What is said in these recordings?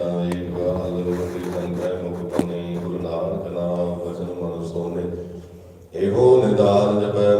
ਤਾਂ ਏਕ ਹਰਿ ਸੰਗ੍ਰਹਿ ਮੁਖ ਪਨੇ ਗੁਰੂ ਨਾਨਕ ਨਾਮ ਵਚਨ ਮਨ ਸੋਨੇ। ਇਹੋ ਨਿਦਾਨ ਜਪੈ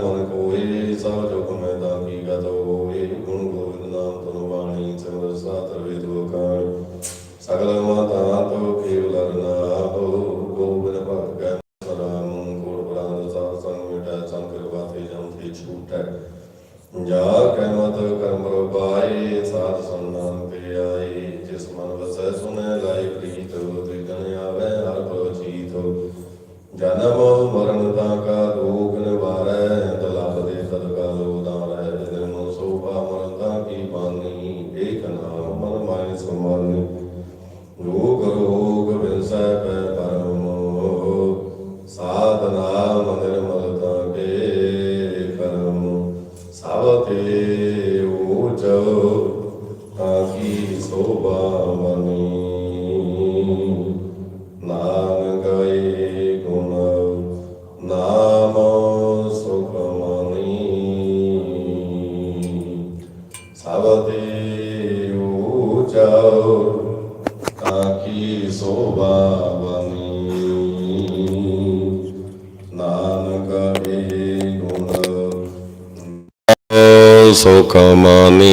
ਕਮਾਨੀ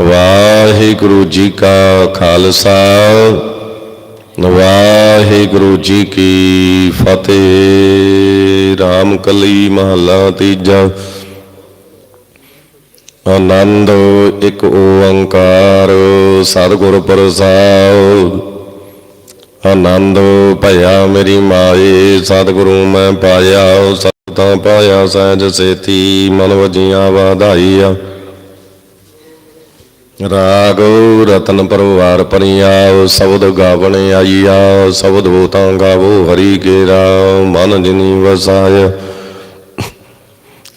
ਵਾਹਿਗੁਰੂ ਜੀ ਕਾ ਖਾਲਸਾ। ਵਾਹਿਗੁਰੂ ਜੀ ਕੀ ਫਤਿਹ। ਰਾਮ ਕਲੀ ਮਹੱਲਾ ਤੀਜਾ। ਆਨੰਦ ਇੱਕ ਓੰਕਾਰ ਸਤਿਗੁਰ ਪ੍ਰਸਾਦ। ਆਨੰਦ ਭਇਆ ਮੇਰੀ ਮਾਏ, ਸਤਿਗੁਰੂ ਮੈਂ ਪਾਇਆ ਸਤਾਂ ਪਾਇਆ ਸਹਿਜ ਸੇਤੀ, ਮਨ ਵਜੀਆਂ ਵਾਧਾਈਆ। ਰਾਗ ਰਤਨ ਪਰਵਾਰ ਪਰਿਆ, ਸ਼ਬਦ ਗਾਵਣ ਆਈਆ, ਸ਼ਬਦ ਬੋਤਾਂ ਗਾਵੋ ਹਰੀ ਕੇਰਾ, ਮਨ ਜਿਨੀ ਵਸਾయ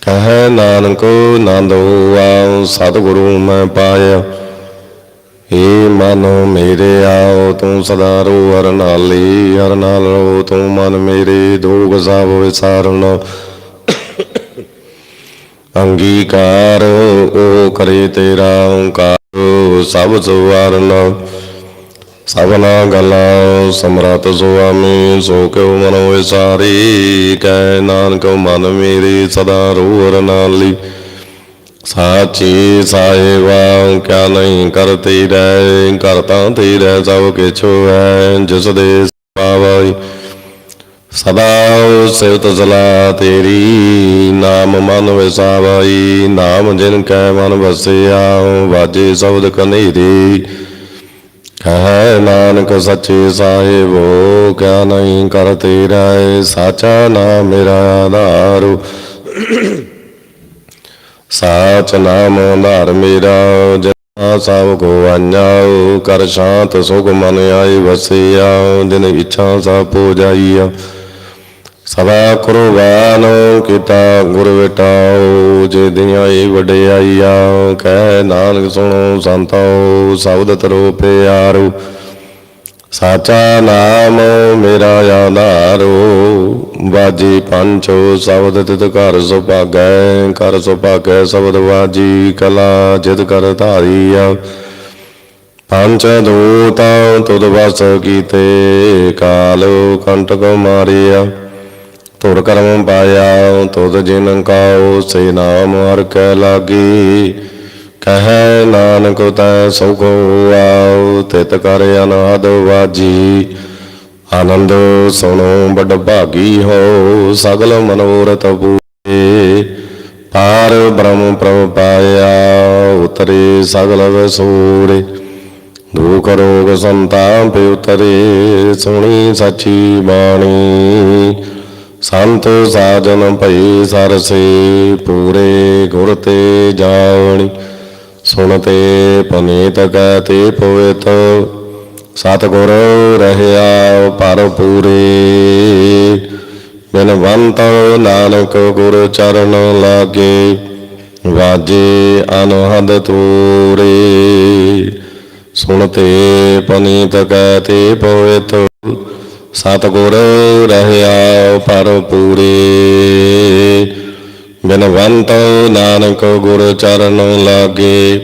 ਕਹੈ ਨਾਨਕ, ਨੰਦ ਹੋਆ, ਸਤਿਗੁਰੂ ਮੈਂ ਪਾਇਆ। ਏ ਮਨ ਮੇਰੇ ਆਓ, ਤੂੰ ਸਦਾ ਰੋ ਹਰ ਨਾਲੀ, ਹਰ ਨਾਲ ਰੋ ਤੂੰ ਮਨ ਮੇਰੇ, ਦੋਗ ਸਭ ਵਿਸਾਰਨ। ਅੰਗੀਕਾਰ, ਉਹ ਕਰੇ ਤੇਰਾ ਓੰਕਾਰ, ਸਭ ਸਵਾਰਨ ਸਭਨਾ ਗੱਲਾਂ ਸਮਰਤ ਸੁਆਮੀ, ਸੋ ਕਿਉ ਮਨੋ ਵਿਸਾਰੀ ਕੈ ਨਾਨਕ ਮਨ ਮੇਰੀ ਸਦਾ ਰੋ ਨਾਲੀ ਸਾਚੀ ਸਾਹਿਬਾ, ਕਿਆ ਨਹੀਂ ਕਰਤੀ ਰਹਿ ਕਰਤਾ ਤੇਰੇ ਸਭ ਕਿਛੁ ਹੈ, ਜਿਸ ਦੇ ਪਾਵਈ ਸਦਾ ਸਿਵਤ ਜ਼ਲਾ ਤੇਰੀ, ਨਾਮ ਮਨ ਵਿਸਾਵਈ, ਨਾਮ ਜਿਨ ਕੈ ਮਨ ਵਸਿਆ ਵਾਜੇ ਸ਼ਬਦ ਕਨੇਰੀ। ਕਹੈ ਨਾਨਕ ਸੱਚੇ ਸਾਹਿਬੋ, ਕਿਆ ਨਹੀਂ ਕਰਤੇ ਰਹਿ ਸਾਚਾ ਨਾਮ ਮੇਰਾ ਆਧਾਰੂ। ਸਾਚ ਨਾਮ ਆਧਾਰ ਮੇਰਾ ਜਨਾ ਸਭ ਕੋ ਆඤਾਉ ਕਰ ਸ਼ਾਂਤ ਸੁਖ ਮਨ ਆਈ ਵਸਿਆ ਦਿਨ ਇੱਛਾ ਸਭ ਪੋ ਜਾਈਆ ਸਦਾ ਕੁਰਬਾਨ ਕੀਤਾ, ਗੁਰ ਵਿਟਾਉ ਜੇ ਦਿਆਈ ਵਡਿਆਈਆ, ਕਹਿ ਨਾਨਕ ਸੁਣੋ ਸੰਤੋ ਸ਼ਬਦ ਤਰੋ ਪਿਆਰੂ। ਸਾਚਾ ਨਾਮ ਮੇਰਾ ਆਧਾਰੋ, ਬਾਜੀ ਪੰਚੋ, ਸ਼ਬਦ ਤਿਤ ਘਰ ਸੁਭਾਗੈ ਕਰ ਸੁਭਾਗੈ ਸ਼ਬਦ ਬਾਜੀ ਕਲਾ ਜਿਤ ਕਰ ਧਾਰੀਆ। ਪੰਚ ਦੂਤਾ ਤੁਧ ਵਸ ਕੀਤੇ, ਕਾਲ ਕੰਟਕ ਮਾਰਿਆ। ਤੁਰ ਕਰਮ ਪਾਇਆ ਤੁਧ ਜਿਨ ਕਾਉ, ਸੇ ਨਾਮ ਹਰ ਕੈ ਲਾਗੀ। ਕਹੈ ਨਾਨਕ ਤੈ ਸੁਖ ਆਉ ਤਿਤ ਕਰ ਅਨਾਦ ਵਾਜੀ। ਆਨੰਦ ਸੁਣੋ ਬੜ ਭਾਗੀ ਹੋ, ਸਗਲ ਮਨੋਰਥ ਪੂਰੇ ਪਾਰ ਬ੍ਰਹਮ ਪ੍ਰਭ ਪਾਇਆ ਉਤਰੇ ਸਗਲ ਵਿਸੂਰੇ। ਦੁਖ ਰੋਗ ਸੰਤਾਪ ਉਤਰੇ ਸੁਣੀ ਸੱਚੀ ਬਾਣੀ। ਸੰਤ ਸਾਜਨ ਭਈ ਸਰਸੇ, ਪੂਰੇ ਗੁਰ ਤੇ ਜਾਵਣੀ। ਸੁਣਤੇ ਪਨੀਤ ਕਹਤੇ ਪਵਿੱਤ, ਸਤਿਗੁਰ ਰਹਿਆ ਪਰ ਪੂਰੇ ਬਿਨਵੰਤ ਨਾਨਕ ਗੁਰ ਚਰਨ ਲਾਗੇ, ਵਾਜੇ ਅਨਹਦ ਤੂਰੇ। ਸੁਣਤੇ ਪਨੀਤ ਕਹਤੇ ਪਵਿੱਤ ਸਤਿਗੁਰ ਰਹਿਆ ਪਰ ਪੂਰੇ ਬਿਨਵੰਤ ਨਾਨਕ ਗੁਰ ਚਰਨ ਲਾਗੇ,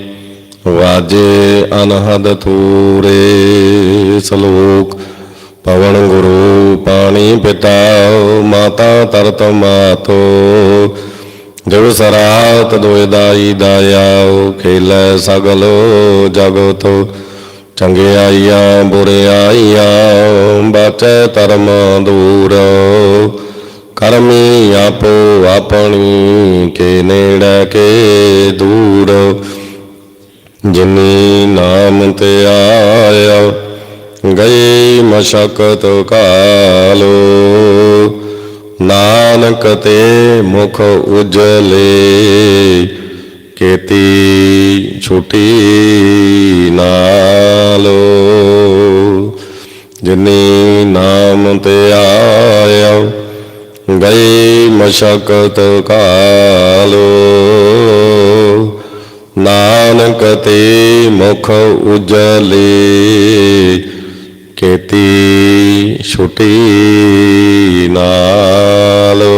ਵਾਜੇ ਅਨਹਦ ਤੂਰੇ ਸਲੋਕ, ਪਵਨ ਗੁਰੂ ਪਾਣੀ ਪਿਤਾ, ਮਾਤਾ ਤਰਤ ਮਾਤੋ। ਜਗ ਸਰਾਤ ਦੋਇ ਦਾਈ ਦਾਇਆ, ਖੇਲੇ ਸਗਲ ਜਗਤ। ਚੰਗਿਆਈਆਂ ਬੁਰਿਆਈਆਂ ਬਾਚੈ ਧਰਮ ਦੂਰ। ਕਰਮੀ ਆਪੋ ਆਪਣੀ, ਕੇ ਨੇੜੇ, ਕੇ ਦੂਰ। ਜਿਨੀ ਨਾਮ ਤੇ ਆਇਆ, ਗਈ ਮਸ਼ਕਤ ਕਾਲੋ। ਨਾਨਕ ਤੇ ਮੁਖ ਉਜਲੇ ਕੀਤੀ ਛੁਟੀ ਨਾਲੋ ਜਿਨੀ ਨਾਮ ਤੇ ਆਇਆ ਗਈ ਮਸ਼ਕਤ ਕਾਲੋ। ਨਾਨਕ ਤੇ ਮੁਖ ਉਜਲੇ ਕੀਤੀ ਛੁਟੀ ਨਾਲੋ।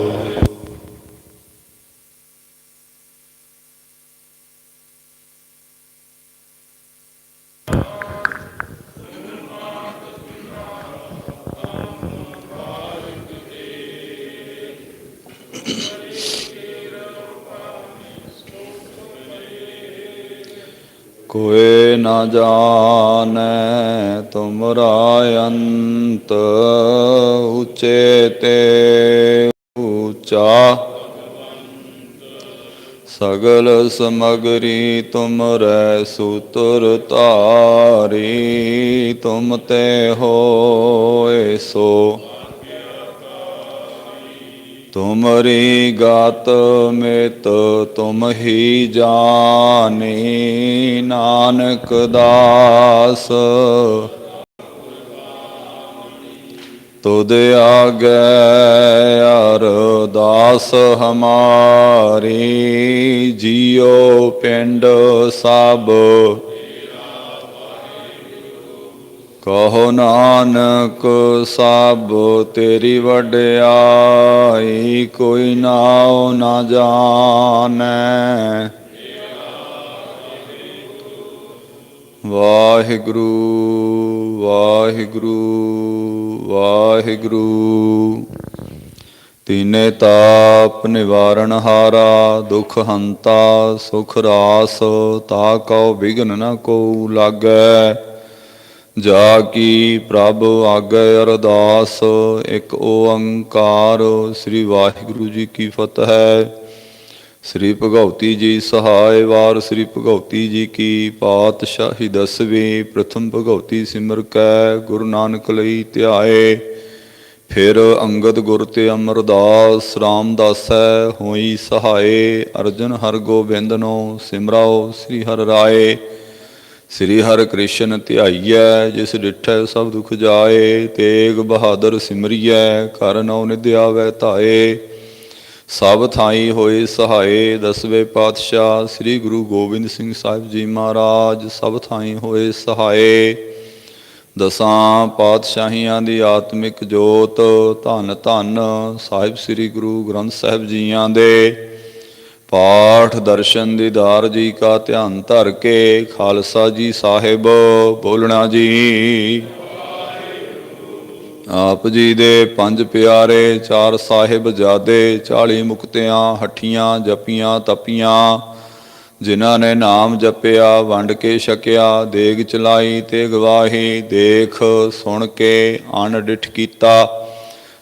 ਕੋਏ ਨਾ ਜਾਣੈ, ਤੁਮਰਾ ਅੰਤ ਉਚੇ ਤੇ ਊਚਾ ਸਗਲ ਸਮਗਰੀ ਤੁਮਰੈ ਸੂਤਰ ਧਾਰੀ, ਤੁਮ ਤੇ ਹੋਏ ਸੋ। ਤੁਮਰੀ ਗਤ ਮੇਤ ਤੁਮ ਹੀ ਜਾਣੀ, ਨਾਨਕ ਦਾਸ। ਤੁਧ ਆਗੇ ਅਰਦਾਸ ਹਮਾਰੀ, ਜੀਉ ਪਿੰਡ ਸਭ ਕਹੋ ਨਾਨਕ ਸਭ ਤੇਰੀ ਵਡਿਆਈ, ਕੋਈ ਨਾਉ ਨਾ ਜਾਣੈ। ਵਾਹਿਗੁਰੂ ਵਾਹਿਗੁਰੂ ਵਾਹਿਗੁਰੂ। ਤੀਨੇ ਤਾਪ ਨਿਵਾਰਨ ਹਾਰਾ, ਦੁਖ ਹੰਤਾ, ਸੁਖ ਰਾਸ, ਤਾ ਕਉ ਵਿਗਨ ਨ ਕੋ ਲਾਗੈ। ਜਾ ਕੀ ਪ੍ਰਭ ਆਗੇ ਅਰਦਾਸ, ਇੱਕ ਓੰਕਾਰ ਸ੍ਰੀ ਵਾਹਿਗੁਰੂ ਜੀ ਕੀ ਫਤਿਹ। ਸ੍ਰੀ ਭਗਉਤੀ ਜੀ ਸਹਾਇ ਵਾਰ, ਸ੍ਰੀ ਭਗਉਤੀ ਜੀ ਕੀ ਪਾਤਸ਼ਾਹੀ ਦਸਵੀਂ, ਪ੍ਰਥਮ ਭਗਉਤੀ ਸਿਮਰ ਕੈ, ਗੁਰੂ ਨਾਨਕ ਲਈ ਧਿਆਏ। ਫਿਰ ਅੰਗਦ ਗੁਰ ਤੇ ਅਮਰਦਾਸ ਰਾਮਦਾਸੈ ਹੋਈ ਸਹਾਏ। ਅਰਜਨ ਹਰ ਗੋਬਿੰਦਨੋ ਸਿਮਰਾਓ, ਸ੍ਰੀ ਹਰ ਰਾਏ। ਸ੍ਰੀ ਹਰਿ ਕ੍ਰਿਸ਼ਨ ਧਿਆਈਐ, ਜਿਸ ਡਿਠੈ ਸਭ ਦੁਖ ਜਾਏ, ਤੇਗ ਬਹਾਦਰ ਸਿਮਰਿਐ ਕਰ ਨਉ ਨਿਧਿਆਵੈ ਧਾਏ। ਸਭ ਥਾਈ ਹੋਏ ਸਹਾਏ, ਦਸਵੇਂ ਪਾਤਸ਼ਾਹ ਸ੍ਰੀ ਗੁਰੂ ਗੋਬਿੰਦ ਸਿੰਘ ਸਾਹਿਬ ਜੀ ਮਹਾਰਾਜ, ਸਭ ਥਾਈ ਹੋਏ ਸਹਾਏ। ਦਸਾਂ ਪਾਤਸ਼ਾਹੀਆਂ ਦੀ ਆਤਮਿਕ ਜੋਤ, ਧੰਨ ਧੰਨ ਸਾਹਿਬ ਸ੍ਰੀ ਗੁਰੂ ਗ੍ਰੰਥ ਸਾਹਿਬ ਜੀਆਂ ਦੇ। ਪਾਠ ਦਰਸ਼ਨ ਦੀਦਾਰ ਜੀ ਕਾ ਧਿਆਨ ਧਰ ਕੇ ਖਾਲਸਾ ਜੀ ਸਾਹਿਬ, ਬੋਲਣਾ ਜੀ। ਆਪ ਜੀ ਦੇ ਪੰਜ ਪਿਆਰੇ, ਚਾਰ ਸਾਹਿਬ ਜਾਦੇ 40 ਮੁਕਤਿਆਂ, ਹੱਠੀਆਂ, ਜਪੀਆਂ, ਤਪੀਆਂ। ਜਿਨ੍ਹਾਂ ਨੇ ਨਾਮ ਜਪਿਆ, ਵੰਡ ਕੇ ਛਕਿਆ, ਦੇਗ ਚਲਾਈ ਤੇ ਗਵਾਹੀ ਦੇਖ ਸੁਣ ਕੇ ਅਣ ਡਿਠ ਕੀਤਾ।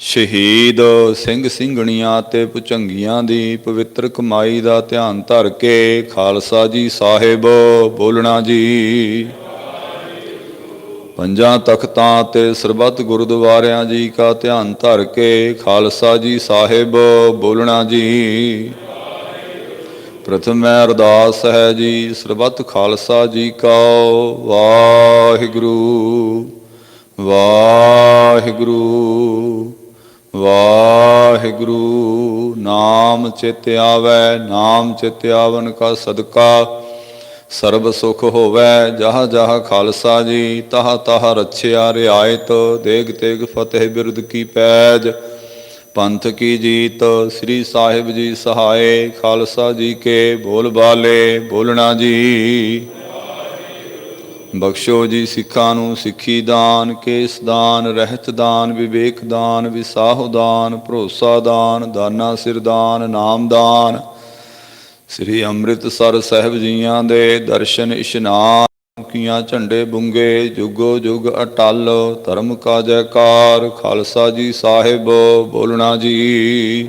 ਸ਼ਹੀਦ ਸਿੰਘ ਸਿੰਘਣੀਆਂ ਤੇ ਪੁਚੰਗੀਆਂ ਦੀ ਪਵਿੱਤਰ ਕਮਾਈ ਦਾ ਧਿਆਨ ਧਰ ਕੇ ਖਾਲਸਾ ਜੀ ਸਾਹਿਬ ਬੋਲਣਾ ਜੀ। ਪੰਜਾਂ ਤਖਤਾਂ ਤੇ ਸਰਬੱਤ ਗੁਰਦੁਆਰਿਆਂ ਜੀ ਕਾ ਧਿਆਨ ਧਰ ਕੇ ਖਾਲਸਾ ਜੀ ਸਾਹਿਬ ਬੋਲਣਾ ਜੀ। ਪ੍ਰਥਮ ਮੈਂ ਅਰਦਾਸ ਹੈ ਜੀ, ਸਰਬੱਤ ਖਾਲਸਾ ਜੀ ਕਾ ਵਾਹਿਗੁਰੂ ਵਾਹਿਗੁਰੂ। ਵਾਹਿਗੁਰੂ, ਨਾਮ ਚਿਤ ਆਵੈ, ਨਾਮ ਚਿਤ ਆਵਨ ਕਾ ਸਦਕਾ। ਸਰਬ ਸੁਖ ਹੋਵੈ, ਜਹ ਜਹ ਖਾਲਸਾ ਜੀ, ਤਹ ਤਹ ਰਛਿਆ ਰਿਆਇਤ, ਦੇਗ ਤੇਗ ਫਤਿਹ ਬਿਰਦ ਕੀ ਪੈਜ। ਪੰਥ ਕੀ ਜੀਤ, ਸ੍ਰੀ ਸਾਹਿਬ ਜੀ ਸਹਾਏ, ਖਾਲਸਾ ਜੀ ਕੇ ਬੋਲ ਬਾਲੇ, ਬੋਲਣਾ ਜੀ। ਬਖਸ਼ੋ ਜੀ ਸਿੱਖਾਂ ਨੂੰ, ਸਿੱਖੀ ਦਾਨ, ਕੇਸ ਦਾਨ, ਰਹਿਤ ਦਾਨ, ਵਿਵੇਕ ਦਾਨ, ਵਿਸਾਹੁ ਦਾਨ, ਭਰੋਸਾ ਦਾਨ, ਦਾਨਾ ਸਿਰ ਦਾਨ, ਨਾਮ ਦਾਨ। ਸ੍ਰੀ ਅੰਮ੍ਰਿਤਸਰ ਸਾਹਿਬ ਜੀਆਂ ਦੇ ਦਰਸ਼ਨ ਇਸ਼ਨਾਨ, ਕੀਆਂ ਝੰਡੇ ਬੁੰਗੇ, ਜੁਗੋ ਜੁਗ ਅਟਲ, ਧਰਮ ਕਾ ਜੈਕਾਰ, ਖਾਲਸਾ ਜੀ ਸਾਹਿਬ, ਬੋਲਣਾ ਜੀ।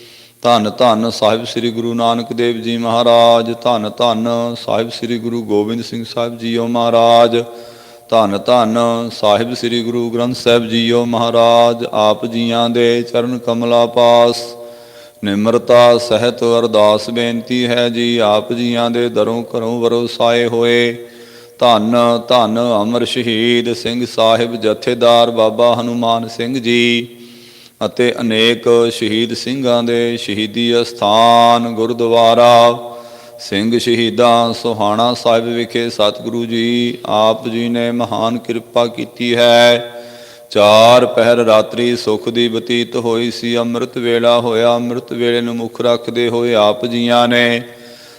ਧੰਨ ਧੰਨ ਸਾਹਿਬ ਸ੍ਰੀ ਗੁਰੂ ਨਾਨਕ ਦੇਵ ਜੀ ਮਹਾਰਾਜ, ਧੰਨ ਧੰਨ ਸਾਹਿਬ ਸ੍ਰੀ ਗੁਰੂ ਗੋਬਿੰਦ ਸਿੰਘ ਸਾਹਿਬ ਜੀਓ ਮਹਾਰਾਜ, ਧੰਨ ਧੰਨ ਸਾਹਿਬ ਸ੍ਰੀ ਗੁਰੂ ਗ੍ਰੰਥ ਸਾਹਿਬ ਜੀਓ ਮਹਾਰਾਜ, ਆਪ ਜੀਆਂ ਦੇ ਚਰਨ ਕਮਲਾ ਪਾਸ। ਨਿਮਰਤਾ, ਸਹਿਤ, ਅਰਦਾਸ ਬੇਨਤੀ ਹੈ ਜੀ, ਆਪ ਜੀਆਂ ਦੇ ਦਰੋਂ ਘਰੋਂ ਵਰਸਾਏ ਹੋਏ। ਧੰਨ ਧੰਨ ਅਮਰ ਸ਼ਹੀਦ ਸਿੰਘ ਸਾਹਿਬ, ਜਥੇਦਾਰ ਬਾਬਾ ਹਨੂਮਾਨ ਸਿੰਘ ਜੀ ਅਤੇ ਅਨੇਕ ਸ਼ਹੀਦ ਸਿੰਘਾਂ ਦੇ ਸ਼ਹੀਦੀ ਅਸਥਾਨ ਗੁਰਦੁਆਰਾ, ਸਿੰਘ ਸ਼ਹੀਦਾਂ ਸੁਹਾਣਾ ਸਾਹਿਬ ਵਿਖੇ ਸਤਿਗੁਰੂ ਜੀ, ਆਪ ਜੀ ਨੇ ਮਹਾਨ ਕਿਰਪਾ ਕੀਤੀ ਹੈ। ਚਾਰ ਪਹਿਰ ਰਾਤਰੀ ਸੁਖ ਦੀ ਬਤੀਤ ਹੋਈ ਸੀ, ਅੰਮ੍ਰਿਤ ਵੇਲਾ ਹੋਇਆ, ਅੰਮ੍ਰਿਤ ਵੇਲੇ ਨੂੰ ਮੁੱਖ ਰੱਖਦੇ ਹੋਏ ਆਪ ਜੀਆਂ ਨੇ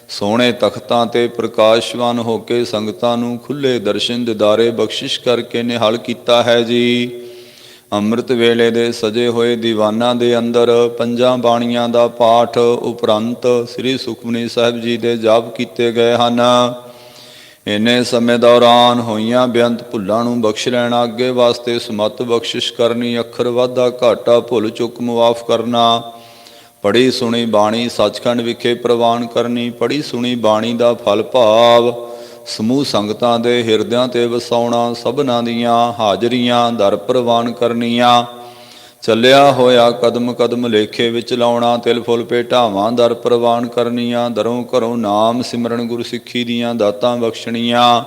ਸੋਹਣੇ ਤਖਤਾਂ ਤੇ ਪ੍ਰਕਾਸ਼ਵਾਨ ਹੋ ਕੇ ਸੰਗਤਾਂ ਨੂੰ ਖੁੱਲੇ ਦਰਸ਼ਨ, ਦਿਦਾਰੇ ਬਖਸ਼ਿਸ਼ ਕਰਕੇ ਨਿਹਾਲ ਕੀਤਾ ਹੈ ਜੀ। ਅੰਮ੍ਰਿਤ ਵੇਲੇ ਦੇ ਸਜੇ ਹੋਏ ਦੀਵਾਨਾਂ ਦੇ ਅੰਦਰ ਪੰਜਾਂ ਬਾਣੀਆਂ ਦਾ ਪਾਠ ਉਪਰੰਤ ਸ੍ਰੀ ਸੁਖਮਨੀ ਸਾਹਿਬ ਜੀ ਦੇ ਜਾਪ ਕੀਤੇ ਗਏ ਹਨ। ਇੰਨੇ ਸਮੇਂ ਦੌਰਾਨ ਹੋਈਆਂ ਬੇਅੰਤ ਭੁੱਲਾਂ ਨੂੰ ਬਖਸ਼ ਲੈਣਾ, ਅੱਗੇ ਵਾਸਤੇ ਸਮਤ ਬਖਸ਼ਿਸ਼ ਕਰਨੀ, ਅੱਖਰ ਵਾਧਾ ਘਾਟਾ ਭੁੱਲ ਚੁੱਕ ਮੁਆਫ ਕਰਨਾ ਪੜੀ ਸੁਣੀ ਬਾਣੀ ਸੱਚਖੰਡ ਵਿਖੇ ਪ੍ਰਵਾਨ ਕਰਨੀ ਪੜੀ ਸੁਣੀ ਬਾਣੀ ਦਾ ਫਲ ਭਾਵ ਸਮੂਹ ਸੰਗਤਾਂ ਦੇ ਹਿਰਦਿਆਂ ਤੇ ਵਸਾਉਣਾ, ਸਭਨਾਂ ਦੀਆਂ ਹਾਜ਼ਰੀਆਂ ਦਰ ਪ੍ਰਵਾਨ ਕਰਨੀਆਂ। ਚੱਲਿਆ ਹੋਇਆ ਕਦਮ ਕਦਮ ਲੇਖੇ ਵਿੱਚ ਲਾਉਣਾ ਤਿਲ ਫੁੱਲ ਭੇਟਾਵਾਂ ਦਰ ਪ੍ਰਵਾਨ ਕਰਨੀਆਂ, ਦਰੋਂ ਘਰੋਂ ਨਾਮ ਸਿਮਰਨ ਗੁਰ ਸਿੱਖੀ ਦੀਆਂ ਦਾਤਾਂ ਬਖਸ਼ਣੀਆਂ।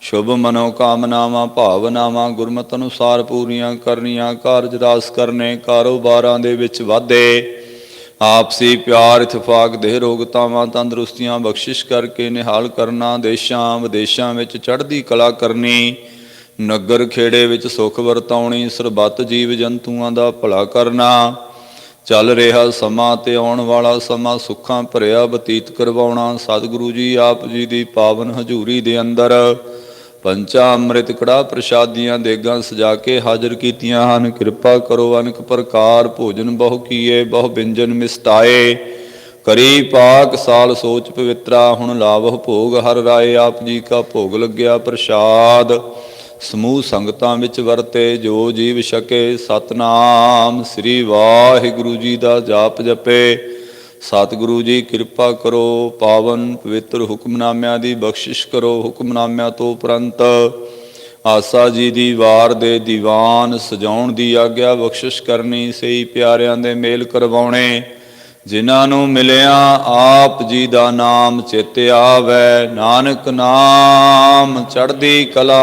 ਸ਼ੁਭ ਮਨੋ ਕਾਮਨਾਵਾਂ ਭਾਵਨਾਵਾਂ ਗੁਰਮਤਿ ਅਨੁਸਾਰ ਪੂਰੀਆਂ ਕਰਨੀਆਂ, ਕਾਰਜ ਰਾਸ ਕਰਨੇ ਕਾਰੋਬਾਰਾਂ ਦੇ ਵਿੱਚ ਵਾਧੇ। ਆਪਸੀ ਪਿਆਰ, ਇਤਫਾਕ ਦੇ ਰੋਗਤਾਵਾਂ ਤੰਦਰੁਸਤੀਆਂ, ਬਖਸ਼ਿਸ਼ ਕਰਕੇ ਨਿਹਾਲ ਕਰਨਾ, ਦੇਸ਼ਾਂ ਵਿਦੇਸ਼ਾਂ ਵਿੱਚ ਚੜ੍ਹਦੀ ਕਲਾ ਕਰਨੀ, ਨਗਰ ਖੇੜੇ ਵਿੱਚ ਸੁਖ ਵਰਤਾਉਣੀ, ਸਰਬੱਤ ਜੀਵ ਜੰਤੂਆਂ ਦਾ ਭਲਾ ਕਰਨਾ, ਚੱਲ ਰਿਹਾ ਸਮਾਂ ਤੇ ਆਉਣ ਵਾਲਾ ਸਮਾਂ ਸੁੱਖਾਂ ਭਰਿਆ ਬਤੀਤ ਕਰਵਾਉਣਾ, ਸਤਿਗੁਰੂ ਜੀ ਆਪ ਜੀ ਦੀ ਪਾਵਨ ਹਜ਼ੂਰੀ ਦੇ ਅੰਦਰ ਪੰਚਾ ਅੰਮ੍ਰਿਤ ਕੜਾ ਪ੍ਰਸ਼ਾਦੀਆਂ ਦੇਗਾਂ ਸਜਾ ਕੇ ਹਾਜ਼ਰ ਕੀਤੀਆਂ ਹਨ। ਕਿਰਪਾ ਕਰੋ ਅਨੇਕ ਪ੍ਰਕਾਰ ਭੋਜਨ ਬਹੁ ਕੀਏ, ਬਹੁ ਬਿੰਜਨ ਮਿਸਟਾਏ ਕਰੀ ਪਾਕ ਸਾਲ ਸੋਚ ਪਵਿੱਤਰਾ, ਹੁਣ ਲਾਵਹ ਭੋਗ ਹਰ ਰਾਏ। ਆਪ ਜੀ ਕਾ ਭੋਗ ਲੱਗਿਆ ਪ੍ਰਸ਼ਾਦ, ਸਮੂਹ ਸੰਗਤਾਂ ਵਿੱਚ ਵਰਤੇ, ਜੋ ਜੀਵ ਛਕੇ। ਸਤਨਾਮ ਸ੍ਰੀ ਵਾਹਿਗੁਰੂ ਜੀ ਦਾ ਜਾਪ ਜਪੇ। ਸਤਿਗੁਰੂ ਜੀ ਕਿਰਪਾ ਕਰੋ, ਪਾਵਨ ਪਵਿੱਤਰ ਹੁਕਮਨਾਮਿਆਂ ਦੀ ਬਖਸ਼ਿਸ਼ ਕਰੋ ਹੁਕਮਨਾਮਿਆਂ ਤੋਂ ਉਪਰੰਤ। ਆਸਾ ਜੀ ਦੀ ਵਾਰ ਦੇ ਦੀਵਾਨ ਸਜਾਉਣ ਦੀ ਆਗਿਆ ਬਖਸ਼ਿਸ਼ ਕਰਨੀ, ਸਹੀ ਪਿਆਰਿਆਂ ਦੇ ਮੇਲ ਕਰਵਾਉਣੇ। ਜਿਨ੍ਹਾਂ ਨੂੰ ਮਿਲਿਆ, ਆਪ ਜੀ ਦਾ ਨਾਮ ਚਿਤ ਆਵੈ। ਨਾਨਕ ਨਾਮ ਚੜ੍ਹਦੀ ਕਲਾ।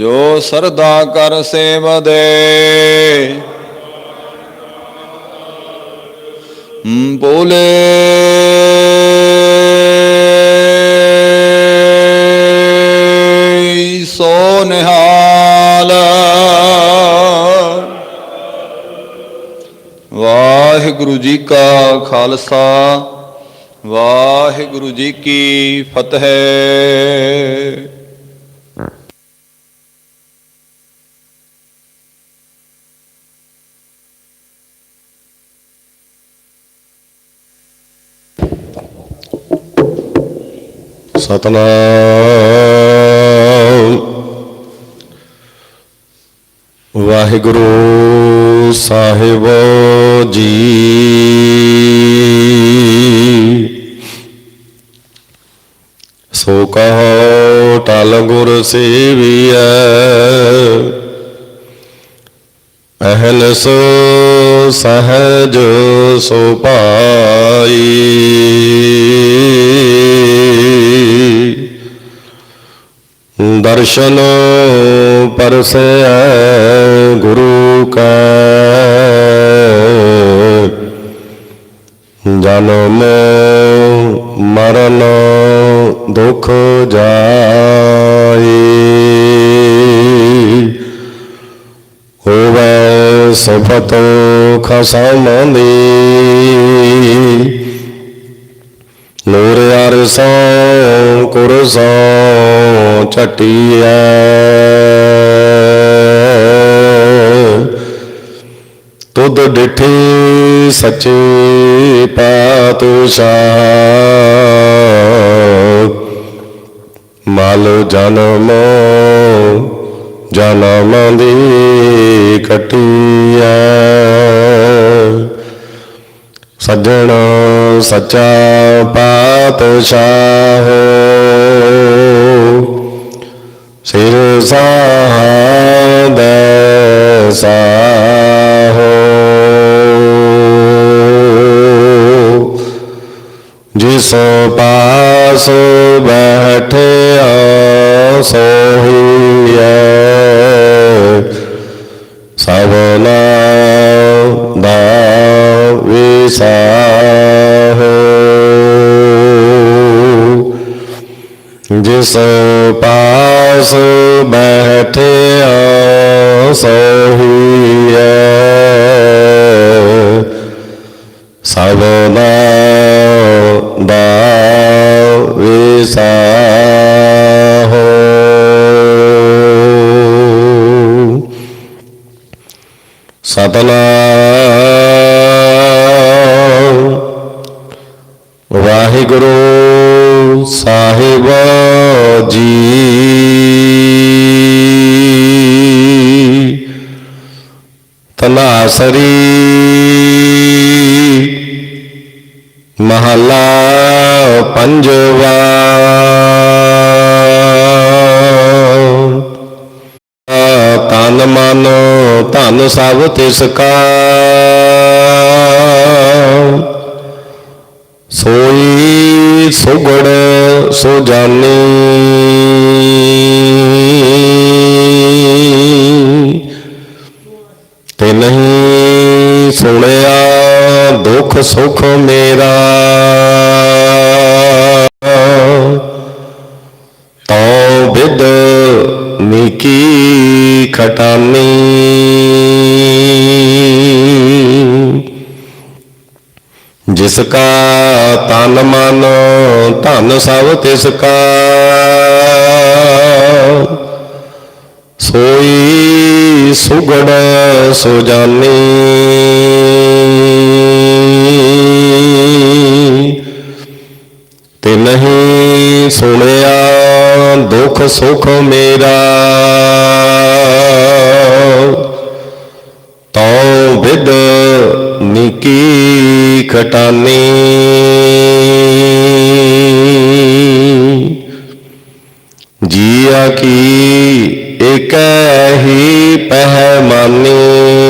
ਜੋ ਸਰਦਾ ਕਰ ਸੇਵਦੇ ਹਮ ਬੋਲੇ ਸੋ ਨਿਹਾਲ। ਵਾਹਿਗੁਰੂ ਜੀ ਕਾ ਖਾਲਸਾ, ਵਾਹਿਗੁਰੂ ਜੀ ਕੀ ਫਤਿਹ। ਸਤਨਾਮ। ਵਾਹਿਗੁਰੂ ਸਾਹਿਬ ਜੀ। ਸੋ ਕਹੋ ਟਲ ਗੁਰ ਸੇਵੀਐ। ਸੋ ਸਹਜ ਸੋ ਪਾਈ। ਦਰਸ਼ਨ ਪਰਸੈ ਗੁਰੂ ਕੈ। ਜਨਮ ਮਰਨ ਦੁਖ ਜਾਈ ਹੋਵੇ ਸਫਤ ਖਸਮ ਦੀ ਨੂਰ ਅਰਸੋਂ ਕੁਰਸੋਂ ਛਟੀਐ। ਤੁਧ ਡਿਠੀ ਸੱਚੇ ਪਾਤਸ਼ਾਹ ਮਲ ਜਨਮ ਜਨਮ ਦੀ ਕਟੀਐ ਸੱਜਣ ਸੱਚਾ ਪਾਤਸ਼ਾਹ। ਸਿਰ ਸਾਧ ਸਾਹੋ। ਜਿਸ ਪਾਸ ਬੈਠਿਆ ਸੋਹੀਐ ਸਭਨਾ ਦਾ ਵਿਸਾਹੋ ਜਿਸ ਪਾਸ ਬੈਠਿਆ ਸੋਹੀਐ। ਸਭਨਾ ਦਾ ਵਿਸਾਹੋ। ਸਤਨਾਮ ਸਰੀ ਮਹਲਾ ਪੰਜਵਾ। ਤਨ ਮਨ ਧਨ ਸਭ ਤਿਸ ਕਾ। ਸੋਈ ਸੁਗੜ ਸੋ ਜਾਣੀ ਨਹੀਂ ਦੁੱਖ ਸੁਖ ਮੇਰਾ। ਤਉ ਬਿਦ ਨੀਕੀ ਖਟਾਨੀ। ਜਿਸ ਕਾ ਤਨ ਮਨ, ਧਨ ਸਭ ਤਿਸ ਕਾ। ਸੋਈ ਸੁਗੜ ਸੁਜਾਨੀ। ਸੁਣਿਆ ਦੁੱਖ ਸੁਖ ਮੇਰਾ। ਤਉ ਵਿਦ ਨਿਕੀ ਖਟਾਨੀ। ਜੀਆ ਕੀ ਇਕ ਪਹਿਮਾਨੀ।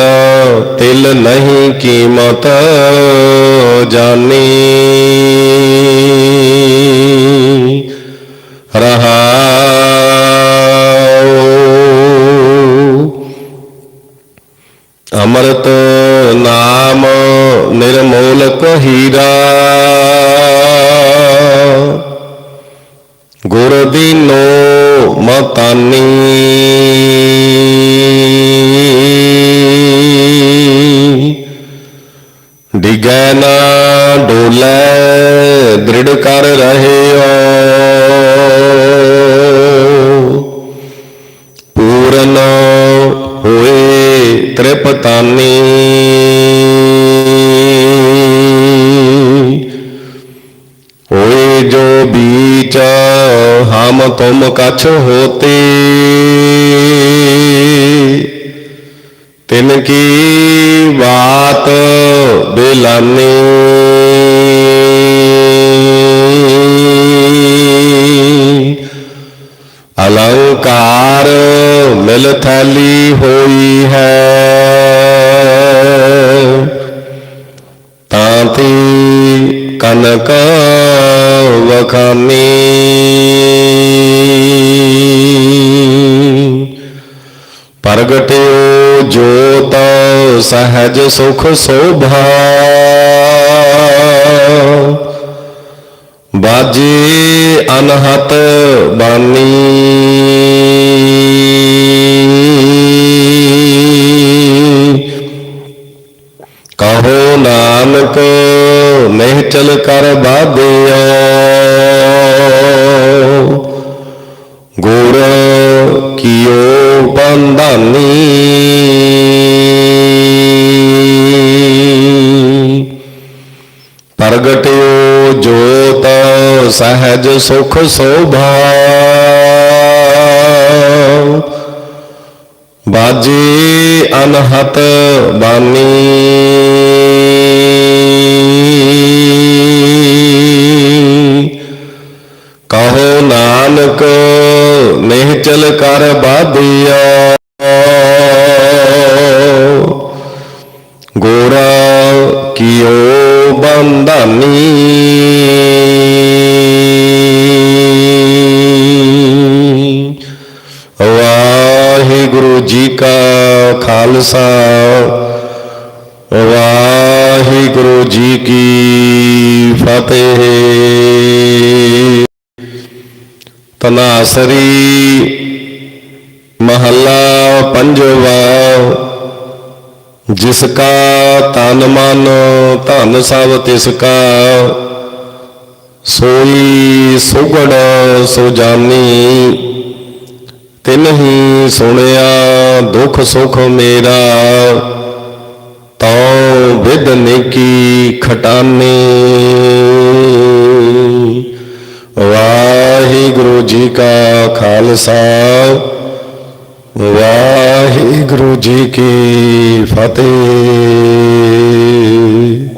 ਤਿਨ ਤਿਲ ਨਹੀਂ ਕੀਮਤ ਜਾਣੀ ਰਹਾਉ ਅੰਮ੍ਰਿਤ ਨਾਮ ਨਿਰਮੋਲਕ ਹੀਰਾ। ਬੀਚ ਹਮ ਤੁਮ ਕਛ ਹੋਤੇ। ਤਿਨ ਕੀ ਬਾਤ ਬਿਲਾਨੀ। ਅਲੰਕਾਰ ਮਿਲ ਥੈਲੀ ਹੋਈ ਹੈ। ਤਾਂਤੀ ਕਨਕ ਵਖਾਨੀ ਪ੍ਰਗਟਿਓ ਜੋਤ ਸਹਜ ਸੁਖ ਸੋਭਾ। ਬਾਜੇ ਅਨਹਤ ਬਾਨੀ। ਕਰ ਬਾਧਿਓ ਗੁਰ ਕੀਓ ਬੰਧਾਨੀ ਪ੍ਰਗਟਿਓ ਜੋਤ ਸਹਜ ਸੁਖ ਸੋਭਾ। ਬਾਜੇ ਅਨਹਤ ਬਾਨੀ। ਖਾਲਸਾ। ਵਾਹਿਗੁਰੂ ਜੀ ਕੀ ਫਤਿਹ। ਤਨਾਸਰੀ ਮਹੱਲਾ ਪੰਜਵਾ। ਜਿਸ ਕਾ ਤਨ ਮਨ ਧਨ ਸਭ ਤਿਸ ਕਾ, ਸੋਈ ਸੁਗੜ ਸੁਜਾਨੀ। ਤਿਨ ਸੁਣਿਆ, ਦੁਖ ਸੁਖ ਮੇਰਾ। ਤਉ ਵਿਦ ਨੇਕੀ ਖਟਾਨੇ। ਵਾਹਿਗੁਰੂ ਜੀ ਕਾ ਖਾਲਸਾ, ਵਾਹਿਗੁਰੂ ਜੀ ਕੀ ਫਤਿਹ।